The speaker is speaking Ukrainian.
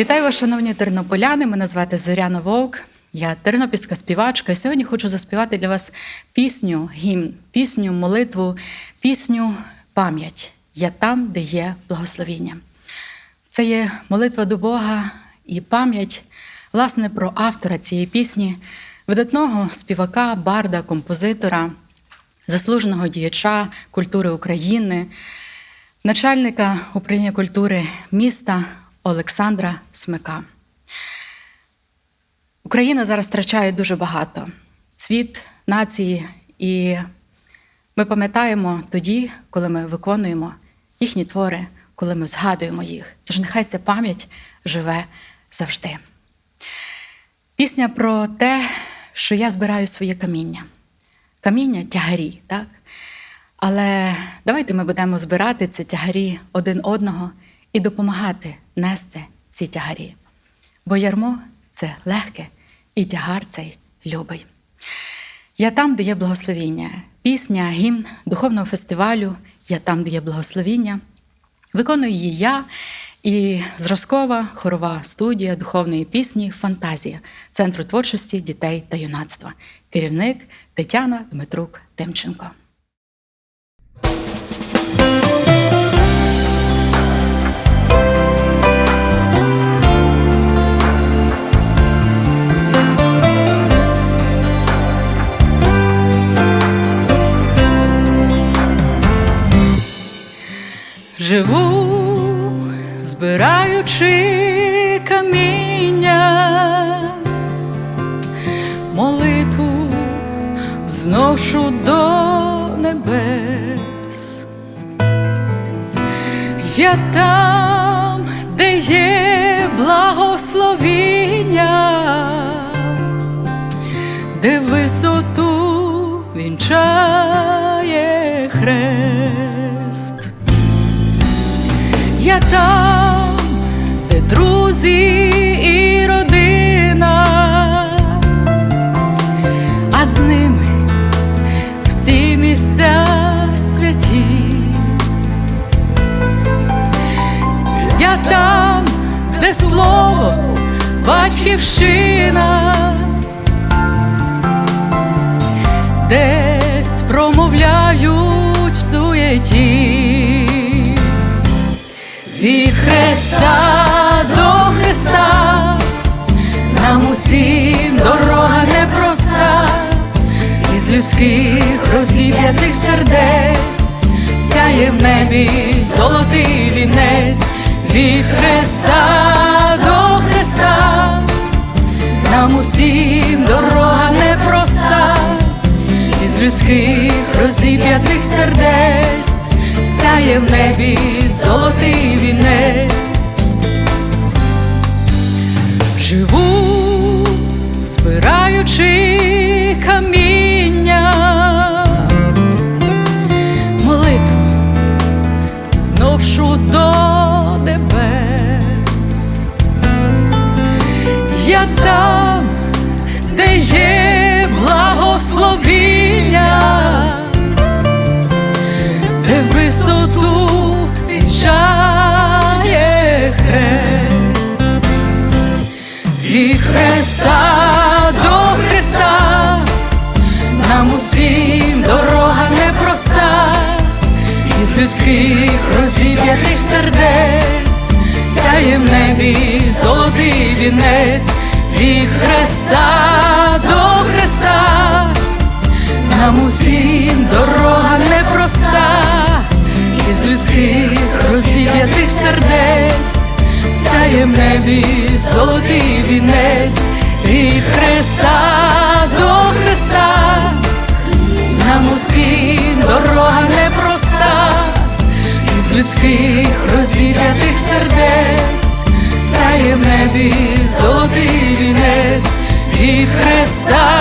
Вітаю вас, шановні тернополяни. Мене звати Зоряна Вовк. Я тернопільська співачка. І сьогодні хочу заспівати для вас пісню, гімн, пісню, молитву, пісню пам'ять. Я там, де є благословіння. Це є молитва до Бога і пам'ять, власне, про автора цієї пісні, видатного співака, барда, композитора, заслуженого діяча культури України, начальника управління культури міста Олександра Смика. Україна зараз втрачає дуже багато цвіт, нації, і ми пам'ятаємо тоді, коли ми виконуємо їхні твори, коли ми згадуємо їх. Тож нехай ця пам'ять живе завжди. Пісня про те, що я збираю своє каміння. Каміння тягарі, так? Але давайте ми будемо збирати ці тягарі один одного і допомагати нести ці тягарі. Бо ярмо це легке, і тягар цей любий. Я там, де є благословіння. Пісня, гімн духовного фестивалю Я там, де є благословіння. Виконую її я і зразкова хорова студія духовної пісні Фантазія Центру творчості дітей та юнацтва. Керівник Тетяна Дмитрук Тимченко. Живу, збираючи каміння, молитву зношу до небес. Я там, де є благословіння, де висоту вінчає хрест. Я там, де друзі і родина, а з ними всі місця святі. Я там, де слово, батьківщина, людських розіб'ятих сердець, сяє в небі золотий вінець, від Христа до Христа, нам усім дорога непроста, із людських розіб'ятих сердець. Сяє в небі золотий вінець. Живу, від Хреста до Христа, нам усім дорога непроста, із людських розіб'ятих сердець, сяє в небі золотий вінець, від Хреста до Христа нам усім дорога непроста, із людських розіб'ятих сердець, сяє в небі золотий вінець, від Христа до Христа, нам усім дорога непроста, із людських розіб'ятих сердець, сяє в небі золотий вінець, від Христа